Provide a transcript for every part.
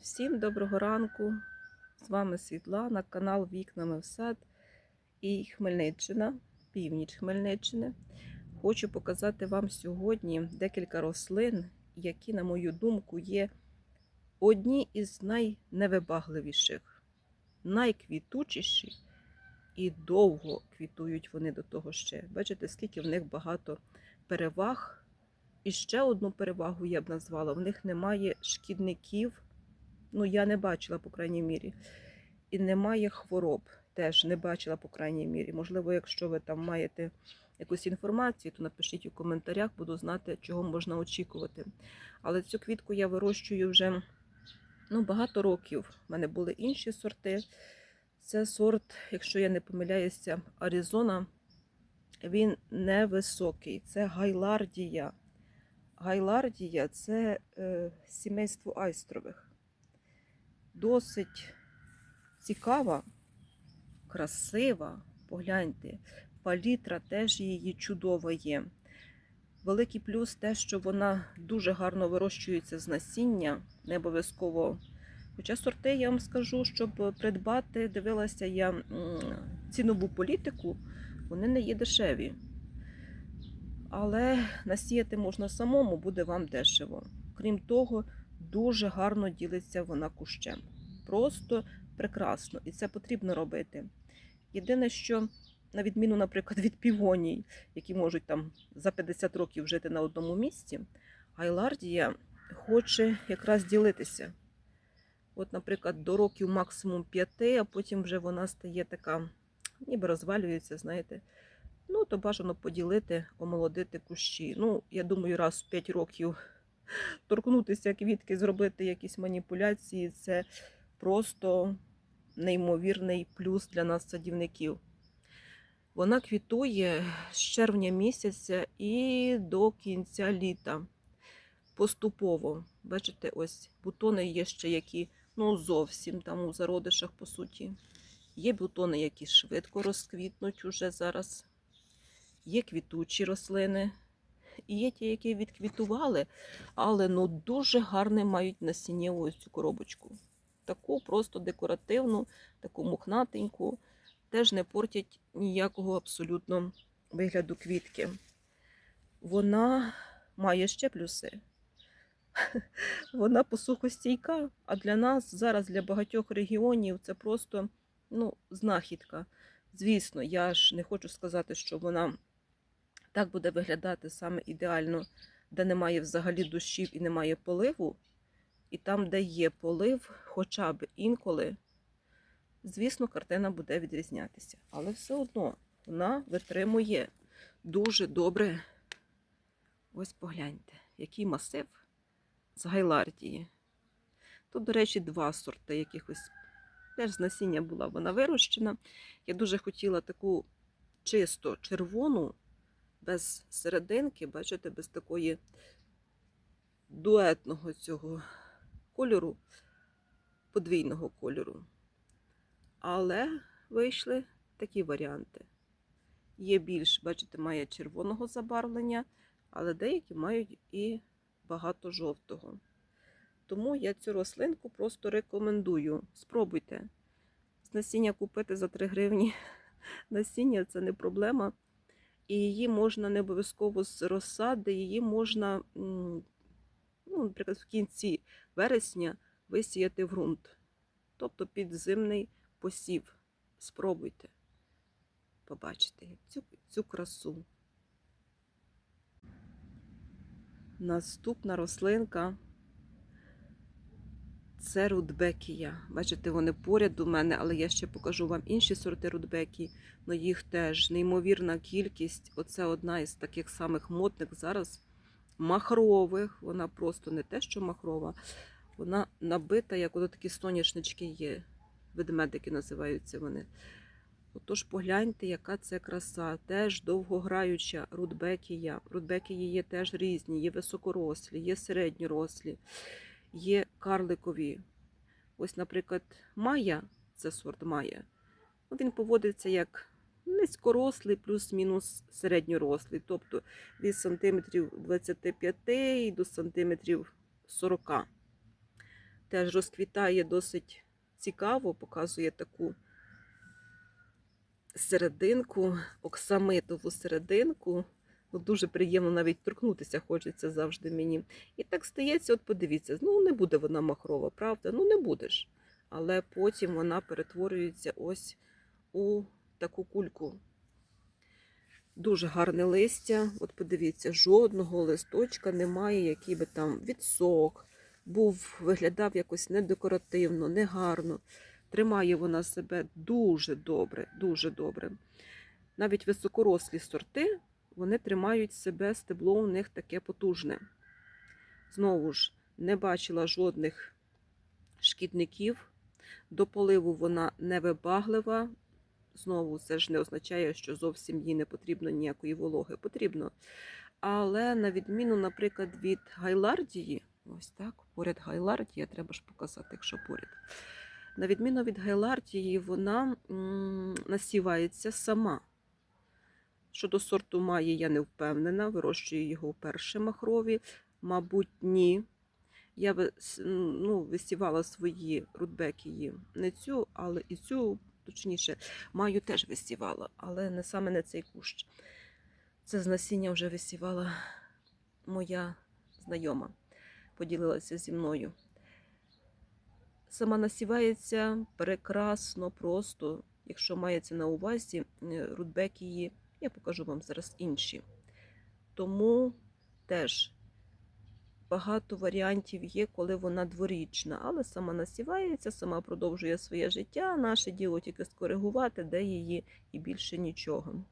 Всім доброго ранку! З вами Світлана, канал Вікнами в сад і Хмельниччина, північ Хмельниччини. Хочу показати вам сьогодні декілька рослин, які, на мою думку, є одні із найневибагливіших, найквітучіші і довго квітують вони до того ще. Бачите, скільки в них багато переваг. І ще одну перевагу я б назвала: в них немає шкідників. Ну, я не бачила, по крайній мірі. І немає хвороб. Теж не бачила, по крайній мірі. Можливо, якщо ви там маєте якусь інформацію, то напишіть у коментарях, буду знати, чого можна очікувати. Але цю квітку я вирощую вже ну, багато років. У мене були інші сорти. Це сорт, якщо я не помиляюся, Аризона. Він невисокий. Це гайлардія. Гайлардія це е, сімейство айстрових. Досить цікава, красива. Погляньте, палітра теж її чудова є. Великий плюс те, що вона дуже гарно вирощується з насіння, не обов'язково. Хоча сорти, я вам скажу, щоб придбати, дивилася я цінову політику, вони не є дешеві. Але насіяти можна самому, буде вам дешево. Крім того, дуже гарно ділиться вона кущем. Просто прекрасно. І це потрібно робити. Єдине, що, на відміну, наприклад, від півоній, які можуть там за 50 років жити на одному місці, Гайлардія хоче якраз ділитися. От, наприклад, до років максимум 5, а потім вже вона стає така, ніби розвалюється, знаєте. Ну, то бажано поділити, омолодити кущі. Ну, я думаю, раз в 5 років торкнутися квітки, зробити якісь маніпуляції це просто неймовірний плюс для нас, садівників. Вона квітує з червня місяця і до кінця літа. Поступово. Бачите, ось бутони є ще які, ну зовсім там у зародишах, по суті. Є бутони, які швидко розквітнуть уже зараз. Є квітучі рослини. І є ті, які відквітували, але ну дуже гарне мають насіннєву ось цю коробочку. Таку просто декоративну, таку мухнатеньку, теж не портять ніякого абсолютно вигляду квітки. Вона має ще плюси. Вона посухостійка, а для нас зараз, для багатьох регіонів, це просто ну, знахідка. Звісно, я ж не хочу сказати, що вона так буде виглядати саме ідеально, де немає взагалі дощів і немає поливу. І там, де є полив, хоча б інколи, звісно, картина буде відрізнятися. Але все одно вона витримує дуже добре. Ось погляньте, який масив з Гайлардії. Тут, до речі, два сорти якихось. Теж з насіння була вона вирощена. Я дуже хотіла таку чисто червону, без серединки, бачите, без такої дуетного цього кольору, подвійного кольору. Але вийшли такі варіанти. Є більш, бачите, має червоного забарвлення, але деякі мають і багато жовтого. Тому я цю рослинку просто рекомендую. Спробуйте. З насіння купити за 3 гривні. Насіння це не проблема. І її можна не обов'язково з розсади, її можна, ну, наприклад, в кінці вересня висіяти в ґрунт. Тобто під зимний посів. Спробуйте побачите цю, цю красу. Наступна рослинка це рудбекія. Бачите, вони поряд у мене, але я ще покажу вам інші сорти рудбекії. Ну їх теж неймовірна кількість. Оце одна із таких самих модних зараз махрових. Вона просто не те, що махрова, вона набита, як ото такі соняшнички є. Ведмедики називаються вони. Отож, погляньте, яка це краса. Теж довгограюча рудбекія. Рудбекії є теж різні, є високорослі, є середньорослі, є карликові. Ось, наприклад, Майя, це сорт Майя, він поводиться як низькорослий, плюс-мінус середньорослий, тобто від сантиметрів 25 до сантиметрів 40. теж розквітає досить цікаво, показує таку серединку, оксамитову серединку. Ну, дуже приємно навіть торкнутися хочеться завжди мені. І так стається, от подивіться, ну не буде вона махрова, правда? Ну не будеш. Але потім вона перетворюється ось у таку кульку. Дуже гарне листя. От подивіться, жодного листочка немає, який би там відсох, був, виглядав якось недекоративно, негарно. Тримає вона себе дуже добре, дуже добре. Навіть високорослі сорти, вони тримають себе, стебло у них таке потужне. Знову ж, не бачила жодних шкідників. До поливу вона невибаглива. Знову це ж не означає, що зовсім їй не потрібно ніякої вологи. Потрібно. Але на відміну, наприклад, від гайлардії, ось так, поряд гайлардія, треба ж показати, якщо поряд. На відміну від гайлардії, вона м, насівається сама. Щодо сорту має, я не впевнена, вирощую його вперше махрові. Мабуть, ні. Я ну, висівала свої рудбекії, не цю, але і цю, точніше, маю теж висівала, але не саме на цей кущ. Це з насіння вже висівала моя знайома, поділилася зі мною. Сама насівається прекрасно, просто, якщо мається на увазі е, рудбекії, я покажу вам зараз інші. Тому теж багато варіантів є, коли вона дворічна, але сама насівається, сама продовжує своє життя. Наше діло тільки скоригувати, де її і більше нічого.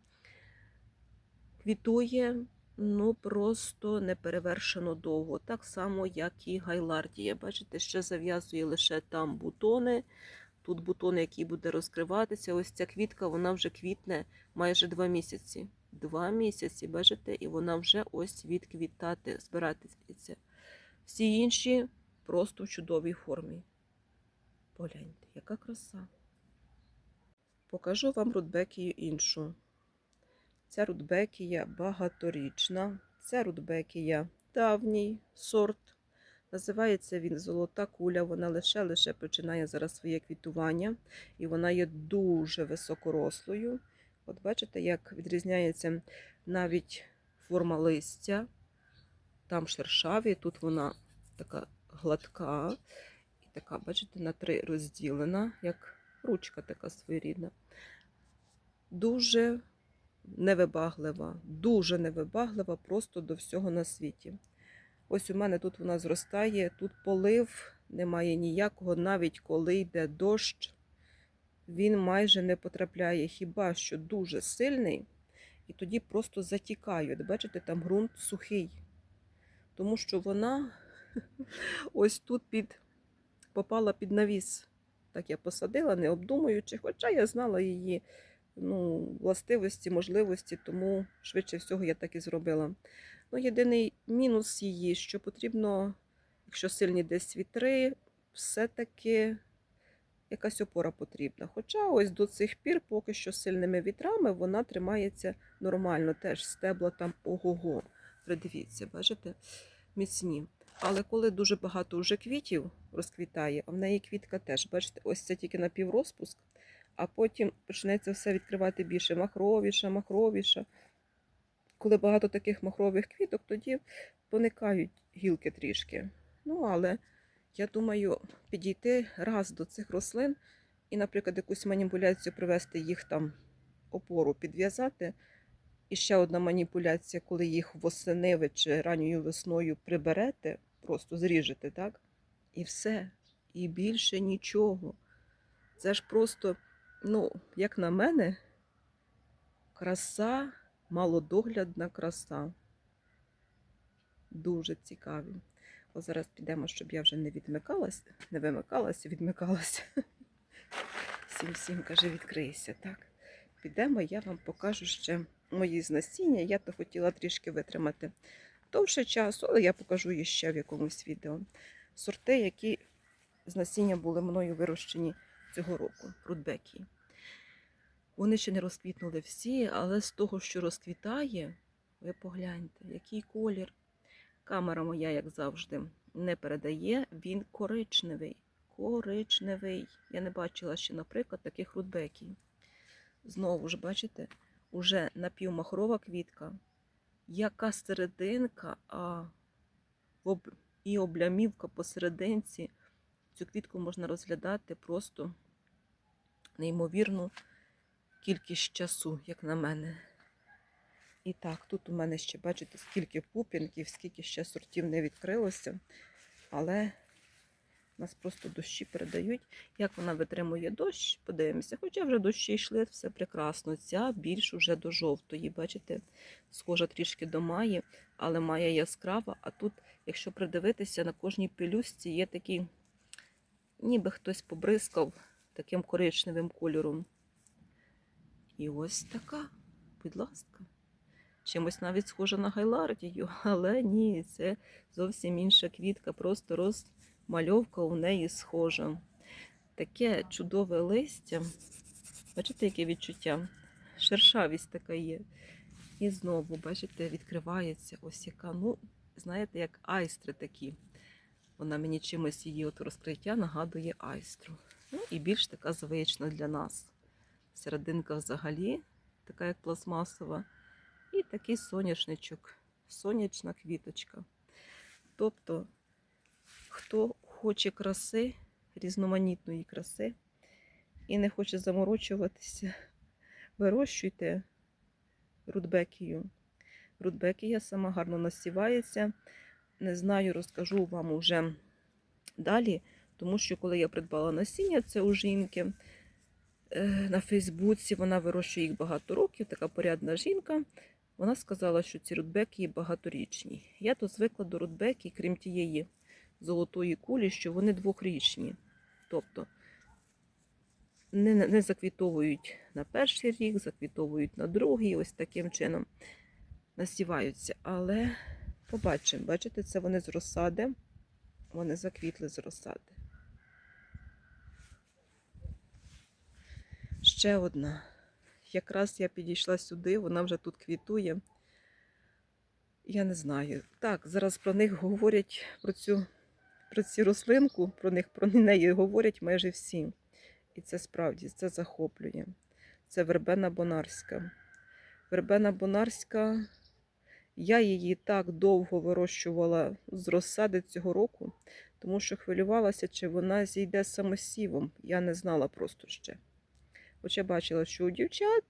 Квітує ну просто неперевершено довго, так само, як і гайлардія. Бачите, ще зав'язує лише там бутони. Тут бутон, який буде розкриватися. Ось ця квітка, вона вже квітне майже два місяці. Два місяці, бачите, і вона вже ось відквітати, збиратися. Всі інші просто в чудовій формі. Погляньте, яка краса. Покажу вам рудбекію іншу. Ця рудбекія багаторічна. Це рудбекія давній сорт. Називається він Золота куля. Вона лише лише починає зараз своє квітування, і вона є дуже високорослою. От бачите, як відрізняється навіть форма листя. Там шершаві, тут вона така гладка і така, бачите, на три розділена, як ручка така своєрідна. Дуже невибаглива, дуже невибаглива просто до всього на світі. Ось у мене тут вона зростає, тут полив немає ніякого, навіть коли йде дощ, він майже не потрапляє, хіба що дуже сильний, і тоді просто затікає. Бачите, там ґрунт сухий. Тому що вона ось тут під, попала під навіс. Так я посадила, не обдумуючи, хоча я знала її ну, властивості, можливості, тому швидше всього я так і зробила. Ну, єдиний мінус її, що потрібно, якщо сильні десь вітри, все-таки якась опора потрібна. Хоча ось до цих пір, поки що сильними вітрами, вона тримається нормально. Теж стебла там ого-го. Придивіться, бачите, міцні. Але коли дуже багато вже квітів розквітає, а в неї квітка теж, бачите, ось це тільки напіврозпуск, а потім почнеться все відкривати більше махровіша, махровіша. Коли багато таких махрових квіток, тоді поникають гілки трішки. Ну, але я думаю, підійти раз до цих рослин і, наприклад, якусь маніпуляцію привести їх там опору підв'язати. І ще одна маніпуляція, коли їх восени ви чи ранньою весною приберете, просто зріжете, так? І все. І більше нічого. Це ж просто, ну, як на мене, краса, малодоглядна краса. Дуже цікаві. От зараз підемо, щоб я вже не відмикалась, не вимикалася, відмикалася. Всім всім каже, відкрийся, так? Підемо, я вам покажу ще мої з насіння. Я то хотіла трішки витримати довше часу, але я покажу ще в якомусь відео. Сорти, які з насіння були мною вирощені цього року, рудбекі. Вони ще не розквітнули всі, але з того, що розквітає, ви погляньте, який колір. Камера моя, як завжди, не передає, він коричневий. Коричневий. Я не бачила ще, наприклад, таких рудбеків. Знову ж, бачите, уже напівмахрова квітка. Яка серединка, а і облямівка посерединці. Цю квітку можна розглядати просто неймовірну кількість часу, як на мене. І так, тут у мене ще, бачите, скільки пупінків, скільки ще сортів не відкрилося. Але нас просто дощі передають. Як вона витримує дощ, подивимося. Хоча вже дощі йшли, все прекрасно. Ця більш уже до жовтої. Бачите, схожа трішки до маї, але має яскрава. А тут, якщо придивитися, на кожній пелюстці є такий, ніби хтось побризкав таким коричневим кольором. І ось така, будь ласка. Чимось навіть схожа на гайлардію, але ні, це зовсім інша квітка, просто розмальовка у неї схожа. Таке чудове листя. Бачите, яке відчуття? Шершавість така є. І знову, бачите, відкривається ось яка, ну, знаєте, як айстри такі. Вона мені чимось її от розкриття нагадує айстру. Ну і більш така звична для нас. Серединка взагалі, така як пластмасова. І такий соняшничок, сонячна квіточка. Тобто, хто хоче краси, різноманітної краси і не хоче заморочуватися, вирощуйте рудбекію. Рудбекія сама гарно насівається. Не знаю, розкажу вам уже далі, тому що коли я придбала насіння, це у жінки на Фейсбуці, вона вирощує їх багато років, така порядна жінка. Вона сказала, що ці рудбеки багаторічні. Я то звикла до рудбеки, крім тієї золотої кулі, що вони двохрічні. Тобто не, не заквітовують на перший рік, заквітовують на другий, ось таким чином насіваються. Але побачимо, бачите, це вони з розсади, вони заквітли з розсади. Ще одна якраз я підійшла сюди, вона вже тут квітує. Я не знаю. Так, зараз про них говорять, про цю про цю рослинку, про них про неї говорять майже всі. І це справді це захоплює. Це вербена бонарська. Вербена бонарська, я її так довго вирощувала з розсади цього року, тому що хвилювалася, чи вона зійде самосівом. Я не знала просто ще. Хоча бачила, що у дівчат,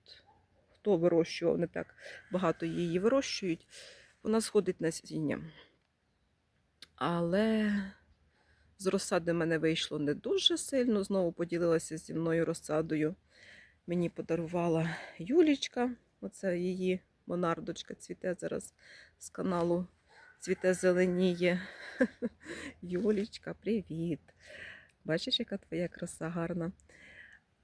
хто вирощував, не так багато її вирощують, вона сходить на сіння. Але з розсади в мене вийшло не дуже сильно. Знову поділилася зі мною розсадою. Мені подарувала Юлічка, оце її монардочка цвіте зараз з каналу Цвіте зеленіє. Юлічка, привіт! Бачиш, яка твоя краса гарна.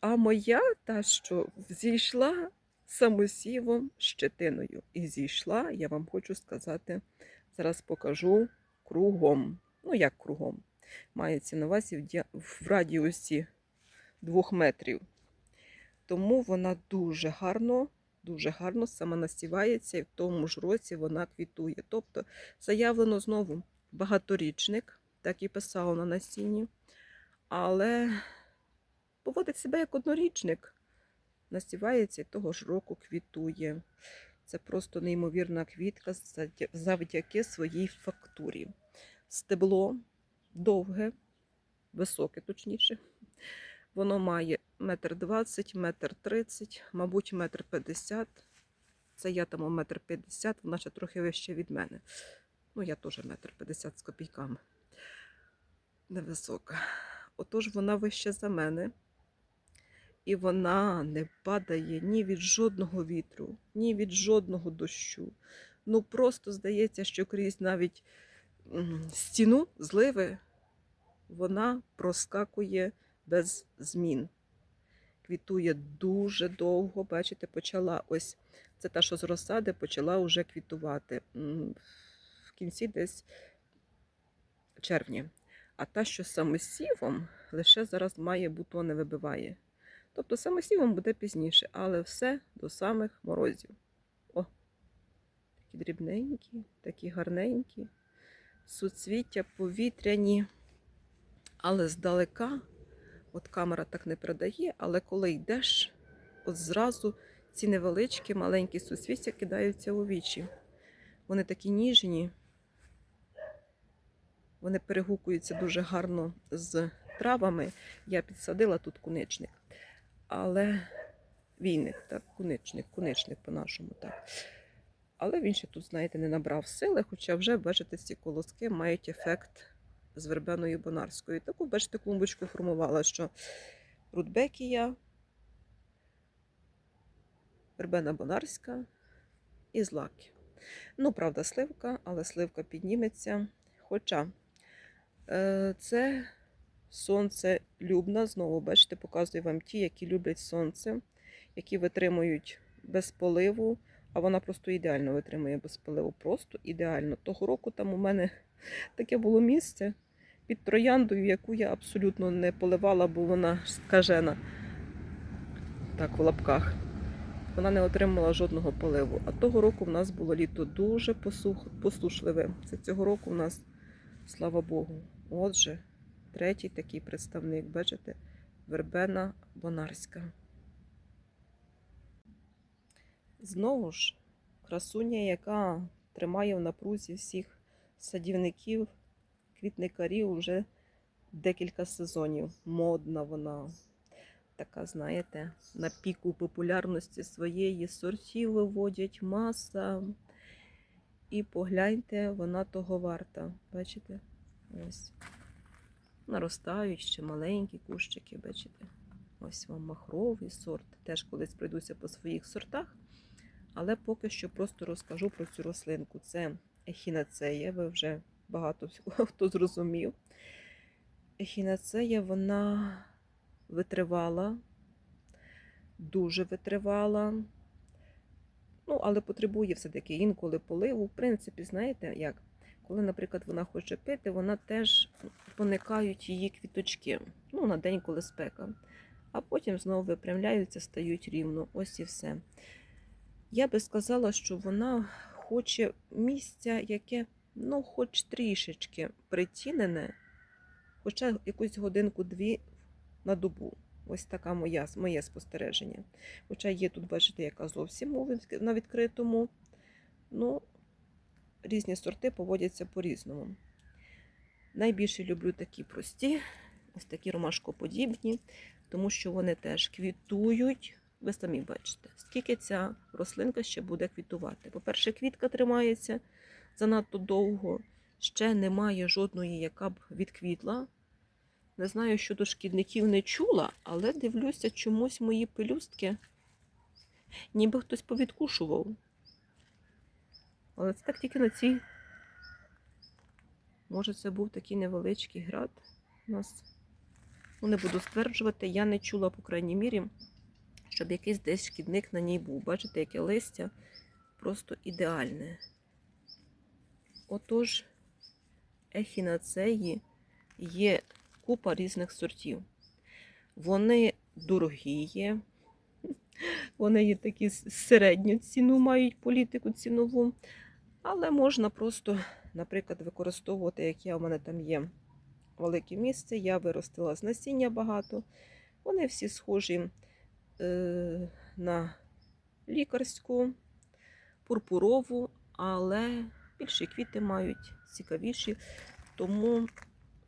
А моя та, що зійшла самосівом щетиною. І зійшла, я вам хочу сказати, зараз покажу кругом. Ну, як кругом? Мається на увазі в, радіусі двох метрів. Тому вона дуже гарно, дуже гарно саме насівається, і в тому ж році вона квітує. Тобто заявлено знову багаторічник, так і писало на насінні. Але поводить себе як однорічник. Насівається і того ж року квітує. Це просто неймовірна квітка завдяки своїй фактурі. Стебло довге, високе, точніше. Воно має метр двадцять, метр тридцять, мабуть, метр п'ятдесят. Це я там метр п'ятдесят, вона ще трохи вище від мене. Ну, я теж метр п'ятдесят з копійками. Невисока. Отож, вона вища за мене. І вона не падає ні від жодного вітру, ні від жодного дощу. Ну просто здається, що крізь навіть стіну зливи вона проскакує без змін. Квітує дуже довго. Бачите, почала ось це та, що з розсади, почала вже квітувати в кінці десь червня. А та, що самосівом, лише зараз має бутони вибиває. Тобто самосівом буде пізніше, але все до самих морозів. О, такі дрібненькі, такі гарненькі. суцвіття повітряні, але здалека, от камера так не передає, але коли йдеш, от зразу ці невеличкі маленькі суцвіття кидаються у вічі. Вони такі ніжні, вони перегукуються дуже гарно з травами. Я підсадила тут куничник, але війник, так, куничник, куничник по-нашому, так. Але він ще тут, знаєте, не набрав сили, хоча вже, бачите, ці колоски мають ефект з вербеною бонарською. Таку, бачите, клумбочку формувала, що рудбекія, вербена бонарська і злаки. Ну, правда, сливка, але сливка підніметься. Хоча е, це сонце любна, знову, бачите, показую вам ті, які люблять сонце, які витримують без поливу, а вона просто ідеально витримує без поливу. Просто ідеально. Того року там у мене таке було місце під трояндою, яку я абсолютно не поливала, бо вона скажена. Так, в лапках. Вона не отримала жодного поливу. А того року в нас було літо дуже посушливе. Це цього року в нас, слава Богу. Отже, третій такий представник, бачите, вербена бонарська. Знову ж, красуня, яка тримає в напрузі всіх садівників, квітникарів вже декілька сезонів. Модна вона. Така, знаєте, на піку популярності своєї сортів виводять маса. І погляньте, вона того варта. Бачите? Ось. Наростають ще маленькі кущики, бачите? Ось вам махровий сорт. Теж колись пройдуся по своїх сортах. Але поки що просто розкажу про цю рослинку. Це ехінацея, ви вже багато хто зрозумів. Ехінацея, вона витривала, дуже витривала. Ну, але потребує все-таки інколи поливу. В принципі, знаєте, як? Коли, наприклад, вона хоче пити, вона теж поникають її квіточки. Ну, на день, коли спека. А потім знову випрямляються, стають рівно. Ось і все. Я би сказала, що вона хоче місця, яке, ну, хоч трішечки притінене, хоча якусь годинку-дві на добу. Ось така моя, моє спостереження. Хоча є тут, бачите, яка зовсім на відкритому. Ну, різні сорти поводяться по-різному. Найбільше люблю такі прості, ось такі ромашкоподібні, тому що вони теж квітують. Ви самі бачите, скільки ця рослинка ще буде квітувати. По-перше, квітка тримається занадто довго, ще немає жодної, яка б відквітла. Не знаю, що до шкідників не чула, але дивлюся, чомусь мої пелюстки, ніби хтось повідкушував. Але це так тільки на цій. Може, це був такий невеличкий град у нас. Ну, не буду стверджувати, я не чула, по крайній мірі, щоб якийсь десь шкідник на ній був. Бачите, яке листя просто ідеальне. Отож, ехінацеї є купа різних сортів. Вони дорогі є, вони є такі середню ціну, мають політику цінову, але можна просто, наприклад, використовувати, як я у мене там є велике місце, я виростила з насіння багато. Вони всі схожі е, на лікарську, пурпурову, але більші квіти мають цікавіші. Тому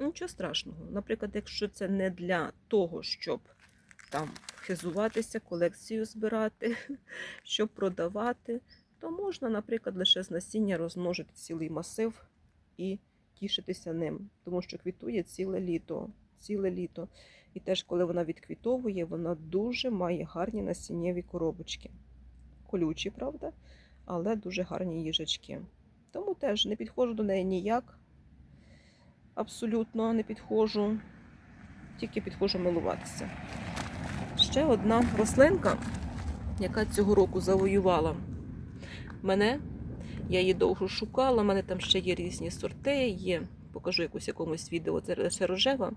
Нічого страшного. Наприклад, якщо це не для того, щоб там хизуватися, колекцію збирати, щоб продавати, то можна, наприклад, лише з насіння розмножити цілий масив і тішитися ним, тому що квітує ціле літо. Ціле літо. І теж, коли вона відквітовує, вона дуже має гарні насіннєві коробочки. Колючі, правда, але дуже гарні їжачки. Тому теж не підходжу до неї ніяк абсолютно не підходжу, тільки підходжу милуватися. Ще одна рослинка, яка цього року завоювала мене. Я її довго шукала, У мене там ще є різні сорти, є, покажу якусь якомусь відео, це лише рожева.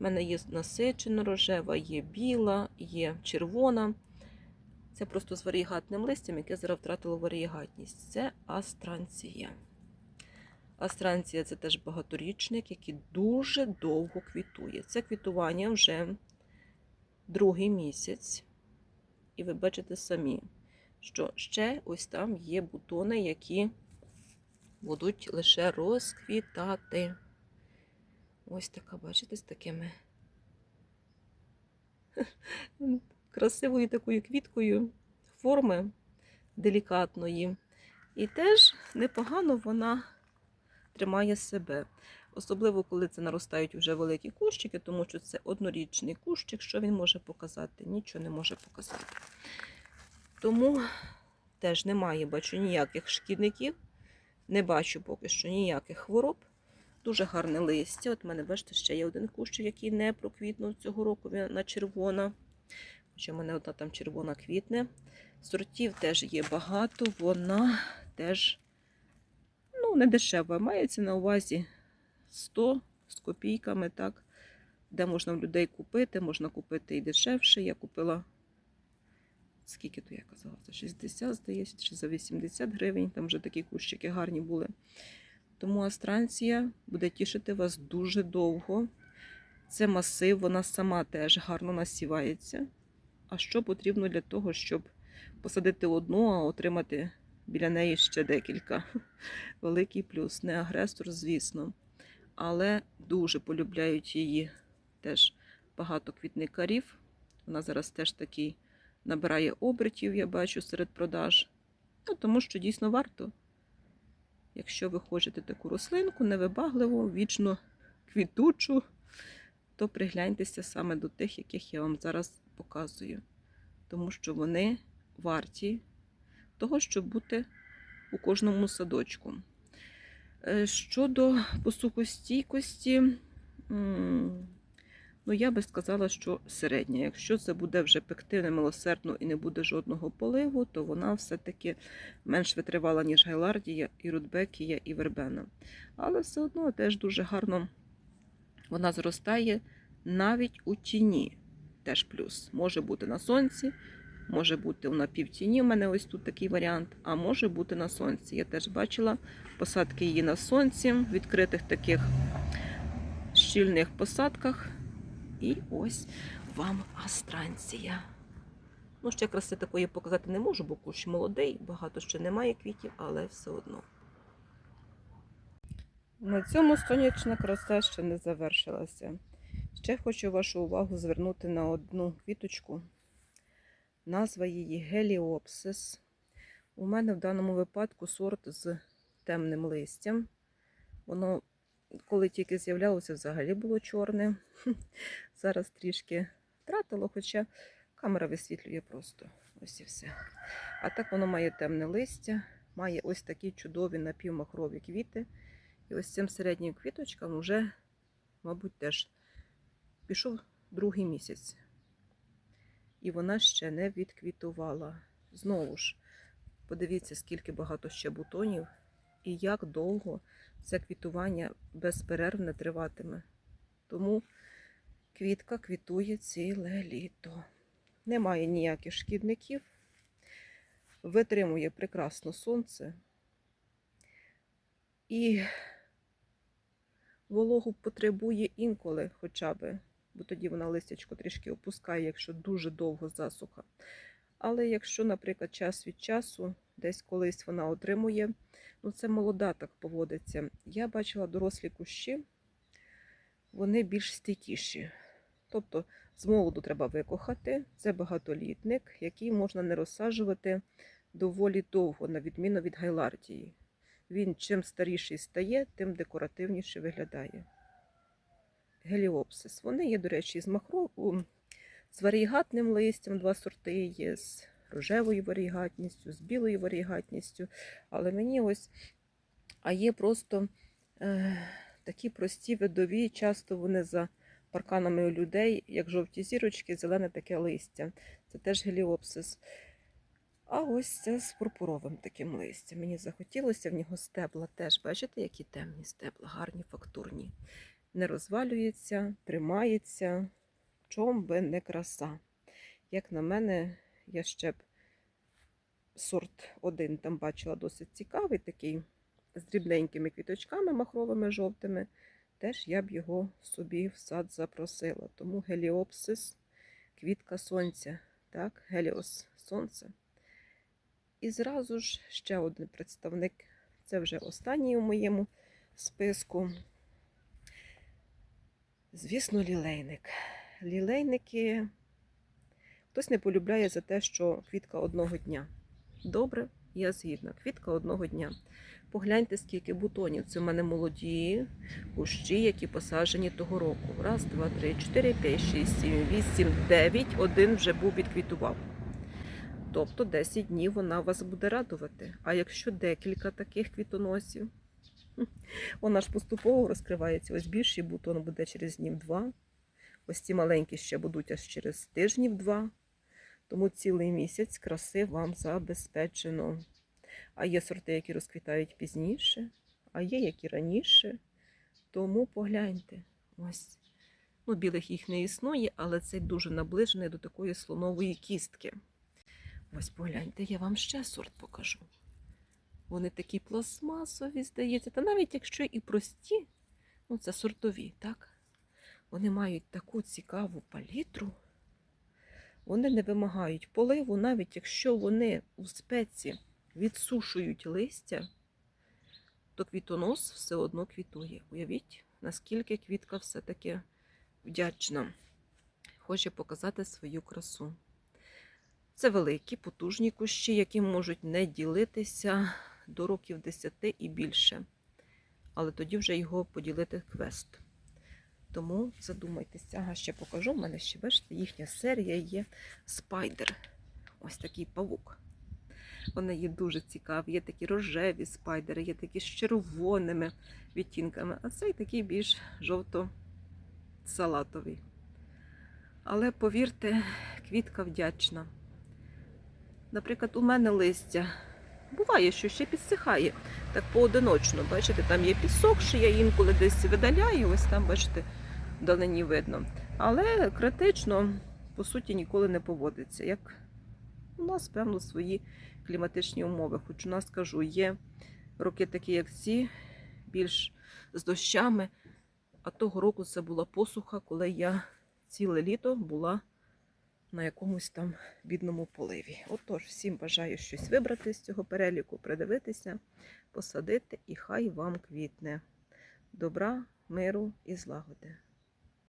У мене є насичена рожева, є біла, є червона. Це просто з варігатним листям, яке зараз втратило варігатність. Це астранція. Астранція це теж багаторічник, який дуже довго квітує. Це квітування вже другий місяць. І ви бачите самі, що ще ось там є бутони, які будуть лише розквітати. Ось така, бачите, з такими красивою такою квіткою форми делікатної. І теж непогано вона тримає себе. Особливо, коли це наростають вже великі кущики, тому що це однорічний кущик, що він може показати? Нічого не може показати. Тому теж немає, бачу, ніяких шкідників, не бачу поки що ніяких хвороб. Дуже гарне листя. От в мене, бачите, ще є один кущик, який не проквітнув цього року, вона червона. Хоча в мене одна там червона квітне. Сортів теж є багато, вона теж ну, не дешева. Мається на увазі 100 з копійками, так, де можна в людей купити, можна купити і дешевше. Я купила, скільки то я казала, за 60, здається, чи за 80 гривень. Там вже такі кущики гарні були. Тому астранція буде тішити вас дуже довго. Це масив, вона сама теж гарно насівається. А що потрібно для того, щоб посадити одну, а отримати біля неї ще декілька? Великий плюс. Не агресор, звісно. Але дуже полюбляють її теж багато квітникарів. Вона зараз теж такий набирає обертів, я бачу, серед продаж. Ну, тому що дійсно варто. Якщо ви хочете таку рослинку, невибагливу, вічно квітучу, то пригляньтеся саме до тих, яких я вам зараз показую. Тому що вони варті того, щоб бути у кожному садочку. Е, Щодо посухостійкості, ну я би сказала, що середня. Якщо це буде вже пекти немилосердно і не буде жодного поливу, то вона все-таки менш витривала, ніж Гайлардія, і Рудбекія, і Вербена. Але все одно теж дуже гарно вона зростає навіть у тіні. Теж плюс. Може бути на сонці, може бути на півтіні. У мене ось тут такий варіант, а може бути на сонці. Я теж бачила посадки її на сонці, в відкритих таких щільних посадках. І ось вам астранція. Ну, ще краси такої показати не можу, бо кущ молодий, багато ще немає квітів, але все одно. На цьому сонячна краса ще не завершилася. Ще хочу вашу увагу звернути на одну квіточку. Назва її Геліопсис. У мене в даному випадку сорт з темним листям. Воно, коли тільки з'являлося, взагалі було чорне. Зараз трішки втратило, хоча камера висвітлює просто ось і все. А так воно має темне листя, має ось такі чудові напівмахрові квіти. І ось цим середнім квіточкам вже, мабуть, теж пішов другий місяць. І вона ще не відквітувала. Знову ж, подивіться, скільки багато ще бутонів, і як довго це квітування безперервне триватиме. Тому квітка квітує ціле літо. Немає ніяких шкідників, витримує прекрасно сонце. І вологу потребує інколи хоча б, бо тоді вона листячко трішки опускає, якщо дуже довго засуха. Але якщо, наприклад, час від часу, десь колись вона отримує, ну це молода так поводиться. Я бачила дорослі кущі, вони більш стійкіші. Тобто з молоду треба викохати. Це багатолітник, який можна не розсаджувати доволі довго, на відміну від гайлардії. Він чим старіший стає, тим декоративніше виглядає. Геліопсис. Вони є, до речі, з махро... з варігатним листям, два сорти є, з рожевою варігатністю, з білою варігатністю. Але мені ось, а є просто е, такі прості видові, часто вони за парканами у людей, як жовті зірочки, зелене таке листя. Це теж геліопсис. А ось це з пурпуровим таким листям. Мені захотілося в нього стебла теж. Бачите, які темні стебла, гарні, фактурні. Не розвалюється, тримається. Чом би не краса. Як на мене, я ще б сорт один там бачила досить цікавий, такий з дрібненькими квіточками махровими жовтими, теж я б його собі в сад запросила. Тому геліопсис, квітка сонця, так, геліос сонце. І зразу ж ще один представник. Це вже останній у моєму списку. Звісно, лілейник. Лілейники хтось не полюбляє за те, що квітка одного дня. Добре, я згідна. Квітка одного дня. Погляньте, скільки бутонів. Це в мене молоді кущі, які посаджені того року. Раз, два, три, чотири, п'ять, шість, сім, вісім, дев'ять. Один вже був відквітував. Тобто 10 днів вона вас буде радувати. А якщо декілька таких квітоносів, вона ж поступово розкривається. Ось більший бутон буде через днів два. Ось ці маленькі ще будуть аж через тижнів два. Тому цілий місяць краси вам забезпечено. А є сорти, які розквітають пізніше, а є які раніше. Тому погляньте. Ось. Ну, білих їх не існує, але цей дуже наближений до такої слонової кістки. Ось погляньте, я вам ще сорт покажу. Вони такі пластмасові, здається. Та навіть якщо і прості, ну це сортові, так? Вони мають таку цікаву палітру. Вони не вимагають поливу, навіть якщо вони у спеці відсушують листя, то квітонос все одно квітує. Уявіть, наскільки квітка все-таки вдячна. Хоче показати свою красу. Це великі, потужні кущі, які можуть не ділитися до років 10 і більше. Але тоді вже його поділити квест. Тому задумайтеся, ага, ще покажу. У мене ще бачите, їхня серія є спайдер. Ось такий павук. Вони є дуже цікаві. Є такі рожеві спайдери, є такі з червоними відтінками, а цей такий більш жовто-салатовий. Але повірте, квітка вдячна. Наприклад, у мене листя. Буває, що ще підсихає так поодиночно. Бачите, там є пісок, що я інколи десь видаляю, ось там, бачите, вдалині видно. Але критично, по суті, ніколи не поводиться. Як у нас, певно, свої кліматичні умови. Хоч у нас кажу, є роки такі, як ці, більш з дощами. А того року це була посуха, коли я ціле літо була на якомусь там бідному поливі. Отож, всім бажаю щось вибрати з цього переліку, придивитися, посадити, і хай вам квітне. Добра, миру і злагоди.